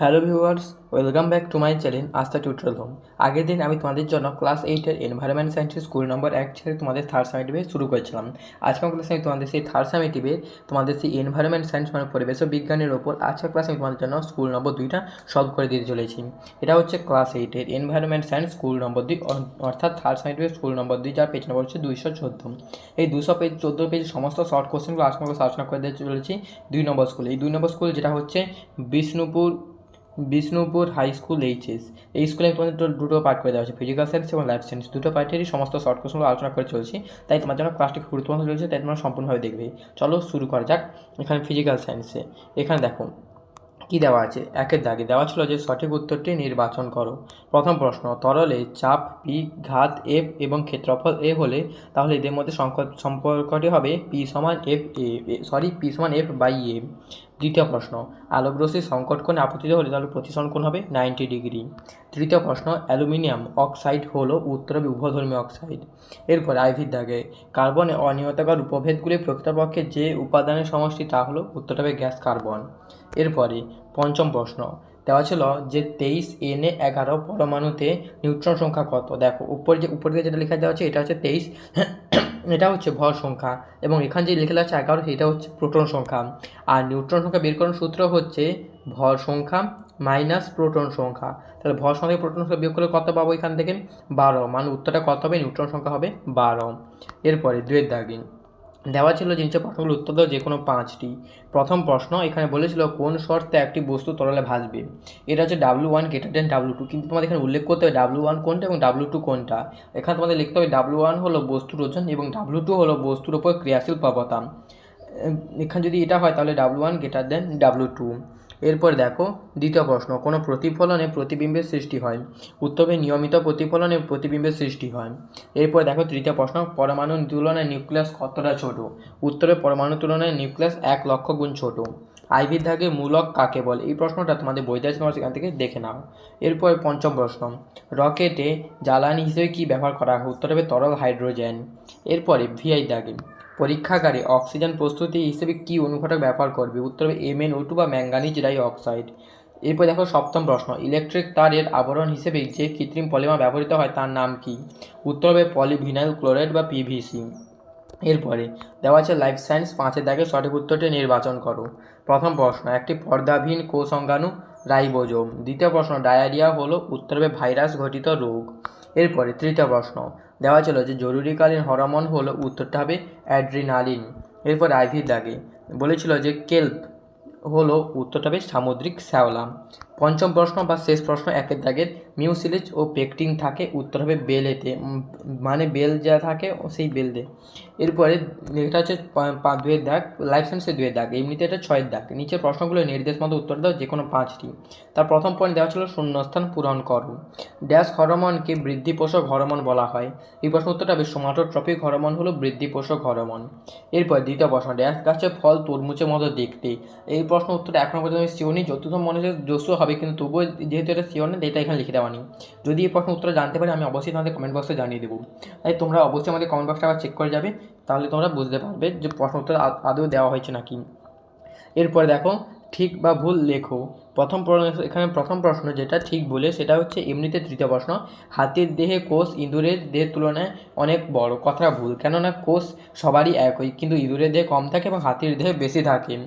Hello viewers, welcome back to my channel Astha tutorial home. আগের দিন আমি তোমাদের জন্য ক্লাস এইটের এনভায়রনমেন্ট সায়েন্সের স্কুল নম্বর এক ছেড়ে তোমাদের থার্ড সামেটিভে শুরু করেছিলাম। আজকের ক্লাসে আমি তোমাদের সেই থার্ড সামেটিভে তোমাদের সেই এনভায়রনমেন্ট সায়েন্স মানে পরিবেশ বিজ্ঞানের ওপর আজকের ক্লাসে আমি তোমাদের জন্য স্কুল নম্বর দুইটা সলভ করে দিতে চলেছি। এটা হচ্ছে ক্লাস এইটের এনভায়রনমেন্ট সায়েন্স স্কুল নম্বর দুই অর- অর্থাৎ থার্ড সামেটিভে স্কুল নম্বর দুই, যার পেজ নম্বর হচ্ছে দুইশো চোদ্দ। এই দুশো পেজ চোদ্দ পেজ সমস্ত শর্ট কোশ্চেনগুলো আজকে আলোচনা করে দিতে চলেছি দুই নম্বর স্কুল এই দুই নম্বর স্কুল যেটা হচ্ছে Bishnupur Bishnupur high school, HS. এই স্কুলে তোমাদের দুটো- পার্ট করে দেওয়া আছে ফিজিক্যাল সায়েন্স এবং লাইফ সায়েন্স দুটো পার্টেরই সমস্ত শর্ট কোশ্চেনগুলো আলোচনা করে চলছি। তাই তোমার জন্য ক্লাসটি গুরুত্বপূর্ণ চলছে, তাই তোমরা সম্পূর্ণভাবে দেখবে। চলো শুরু করা যাক এখানে ফিজিক্যাল সায়েন্সে এখানে দেখো, কি দেওয়া আছে? একের দাগে দেওয়া ছিল যে সঠিক উত্তরটি নির্বাচন করো। প্রথম প্রশ্ন, তরলে চাপ পি ঘাত এফ এবং ক্ষেত্রফল এ হলে তাহলে এদের মধ্যে সম্পর্কটি হবে পি সমান এফ এ সরি পি সমান এফ বাই এ দ্বিতীয় প্রশ্ন আলোকরশ্মি সংকট কোণে আপতিত হলে তাহলে প্রতিসরণ কোণ হবে নাইনটি ডিগ্রি। তৃতীয় প্রশ্ন, অ্যালুমিনিয়াম অক্সাইড হলো উত্তর উভধর্মী অক্সাইড। এরপর আইভির দাগে, কার্বনে অনিয়তাকার উপভেদগুলি প্রকৃতপক্ষে যে উপাদানের সমষ্টি তা হলো উত্তরটা হবে গ্যাস কার্বন। এরপরে পঞ্চম প্রশ্ন দেওয়া ছিল যে তেইশ এন এগারো পরমাণুতে নিউট্রন সংখ্যা কত? দেখো, উপরে যে উপর দিকে যেটা লেখা দেওয়া হচ্ছে এটা হচ্ছে তেইশ। এটা হচ্ছে ভর সংখ্যা। এবং এখানে যে লেখা আছে এগারো, সেটা হচ্ছে প্রোটন সংখ্যা। আর নিউট্রন সংখ্যা বের করার সূত্র হচ্ছে ভর সংখ্যা মাইনাস প্রোটন সংখ্যা। তাহলে ভর সংখ্যা প্রোটন সংখ্যা বিয়োগ করলে কত পাবো এখান থেকে? বারো। মানে উত্তরটা কত হবে? নিউট্রন সংখ্যা হবে বারো। এরপরে দুয়ের দাগিন। দেওয়া ছিল জিনিসের নিচে প্রশ্নগুলো উত্তর দেওয়া যে কোনো পাঁচটি। প্রথম প্রশ্ন, এখানে বলেছিল কোন শর্তে একটি বস্তু তরলে ভাসবে? এটা হচ্ছে W one greater than W two কিন্তু তোমাদের এখানে উল্লেখ করতে হবে ডাব্লু ওয়ান কোনটা এবং ডাব্লু টু কোনটা। এখানে তোমাদের লিখতে হবে ডাব্লু ওয়ান হলো বস্তুর ওজন এবং ডাব্লু টু হলো বস্তুর ওপর ক্রিয়াশীল প্রবতা এখানে যদি এটা হয়, তাহলে W one greater than W two এরপর দেখো, দ্বিতীয় প্রশ্ন, কোনো প্রতিফলনে প্রতিবিম্বের সৃষ্টি হয়? উত্তরে, নিয়মিত প্রতিফলনে প্রতিবিম্বের সৃষ্টি হয়। এরপর দেখো, তৃতীয় প্রশ্ন, পরমাণু তুলনায় নিউক্লিয়াস কতটা ছোট? উত্তরে, পরমাণু তুলনায় নিউক্লিয়াস এক লক্ষ গুণ ছোট। আইভির দাগে মূলক কাকে বলে? এই প্রশ্নটা তোমাদের আছে তোমরা সেখান থেকে দেখে নাও। এরপর পঞ্চম প্রশ্ন, রকেটে জ্বালানি হিসেবে কি ব্যবহার করা হয়? উত্তর হবে তরল হাইড্রোজেন। এরপরে, ভিআই দাগে পরীক্ষাগারে অক্সিজেন প্রস্তুতি হিসেবে কি অনুঘটক ব্যবহার করবে? উত্তর হবে এমএন টু বা ম্যাঙ্গানিজ ডাই অক্সাইড এরপর দেখো সপ্তম প্রশ্ন, ইলেকট্রিক তারের আবরণ হিসেবে যে কৃত্রিম পলিমার ব্যবহৃত হয় তার নাম কি? উত্তর হবে পলিভিনাইল ক্লোরাইড বা পিভিসি এরপরে দেওয়া আছে লাইফ সায়েন্স পাঁচের দাগে সঠিক উত্তরটি নির্বাচন করো। প্রথম প্রশ্ন, একটি পর্দাহীন কোষঙ্গাণু রাইবোজোম। দ্বিতীয় প্রশ্ন, ডায়রিয়া হলো, উত্তর হবে ভাইরাস ঘটিত রোগ। এরপরে তৃতীয় প্রশ্ন। দেওয়া ছিল যে জরুরিকালীন হরমোন হল উত্তরটা হবে অ্যাড্রিনালিন। এরপর আইভি দাগে। বলেছিল যে কেল্প হলো উত্তরটা হবে সামুদ্রিক শ্যাওলা। পঞ্চম প্রশ্ন বা শেষ প্রশ্ন একের দাগের মিউসিলেজ ও পেকটিন থাকে, উত্তর হবে বেলেতে। মানে বেল যা থাকে সেই বেলতে এরপরে এটা হচ্ছে পা- পা- দুয়ের দাগ লাইফ সায়েন্সের দুয়ের দাগ। এমনিতে এটা ছয়ের দাগ। নিচের প্রশ্নগুলো নির্দেশ মতো উত্তর দাও, যে কোনো পাঁচটি। তার প্রথম পয়েন্ট দেওয়া ছিল শূন্যস্থান পূরণ করো। ড্যাশ হরমোনকে বৃদ্ধি পোষক হরমোন বলা হয়। এই প্রশ্ন উত্তরটা হবে সোমাটোট্রপিক হরমোন হলো বৃদ্ধি পোষক হরমোন। এরপর দ্বিতীয় প্রশ্ন, ড্যাশ গাছের ফল তরমুজের মতো দেখতে। এই প্রশ্ন উত্তরটা এখনও পর্যন্ত নেই যতদূর মনে হচ্ছে হবে কিন্তু তবুও যেহেতু এটা শিওর নেই এটা এখানে লিখে দেওয়া নেই। যদি এই প্রশ্ন উত্তর জানতে পারি, আমি অবশ্যই তোমাদের কমেন্ট বক্সে জানিয়ে দেবো। তাই তোমরা অবশ্যই আমাদের কমেন্ট বক্সটা আবার চেক করে যাবে, তাহলে তোমরা বুঝতে পারবে যে প্রশ্ন উত্তর আদৌ দেওয়া হয়েছে নাকি। এরপরে দেখো, ঠিক বা ভুল লেখো। প্রথম প্র- এখানে প্রথম প্রশ্ন যেটা ঠিক বলে, সেটা হচ্ছে এমনিতে তৃতীয় প্রশ্ন, হাতির দেহে কোষ ইঁদুরের দেহের তুলনায় অনেক বড়। কথাটা ভুল, কেননা কোষ সবারই একই, কিন্তু ইঁদুরের দেহে কম থাকে এবং হাতির দেহে বেশি থাকে।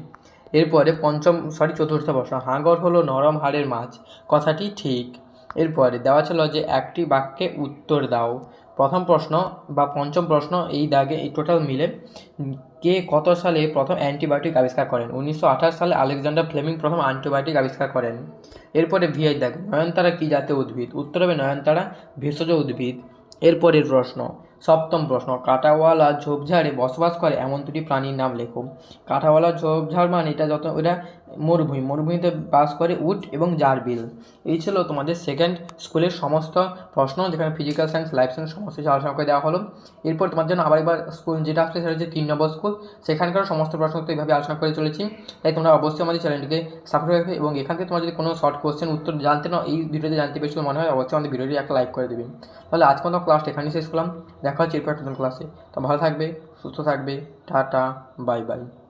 এরপরে পঞ্চম সরি চতুর্থ প্রশ্ন। হাঙর হলো নরম হাড়ের মাছ। কথাটি ঠিক। এরপরে দেওয়া ছিল যে একটি বাক্যে উত্তর দাও। প্রথম প্রশ্ন বা পঞ্চম প্রশ্ন এই দাগে এই টোটাল মিলে। কে কত সালে প্রথম অ্যান্টিবায়োটিক আবিষ্কার করেন? উনিশশো আঠাশ সালে আলেকজান্ডার ফ্লেমিং প্রথম অ্যান্টিবায়োটিক আবিষ্কার করেন। এরপরে ভিআই দাগ। নয়নতারা কী জাতীয় উদ্ভিদ? উত্তর হবে নয়নতারা ভেষজ উদ্ভিদ। এরপরের প্রশ্ন। সপ্তম প্রশ্ন, কাটাওয়ালা ঝোপঝাড়ে বসবাস করে এমন দুটি প্রাণীর নাম লেখো। কাটাওয়ালা ঝোপঝাড় মানে এটা যত এটা মরুভূমি। মরুভূমিতে বাস করে উট এবং জারবিল। এই ছিল তোমাদের সেকেন্ড স্কুলের সমস্ত প্রশ্ন, যেখানে ফিজিক্যাল সায়েন্স লাইফ সায়েন্স সমস্ত কিছু আলোচনা করে দেওয়া হলো। এরপর তোমার জন্য আবার একবার স্কুল যেটা আসছে সেটা হচ্ছে তিন নম্বর স্কুল সেখানকার সমস্ত প্রশ্ন তো এইভাবে আলোচনা করে চলেছি। তাই তোমরা অবশ্যই আমাদের চ্যানেলটিকে সাবস্ক্রাইব রাখবে এবং এখান থেকে তোমার যদি কোনো শর্ট কোয়েশ্চেন উত্তর জানতে না, এই ভিডিওতে জানতে পেরেছিল মনে হয়, অবশ্যই আমাদের ভিডিওটি একটা লাইক করে দেবেন তাহলে আজ পর্যন্ত ক্লাসটা এখানেই শেষ করলাম। দেখা হচ্ছে এরপর নতুন ক্লাসে তো ভালো থাকবে, সুস্থ থাকবে, টাটা বাই বাই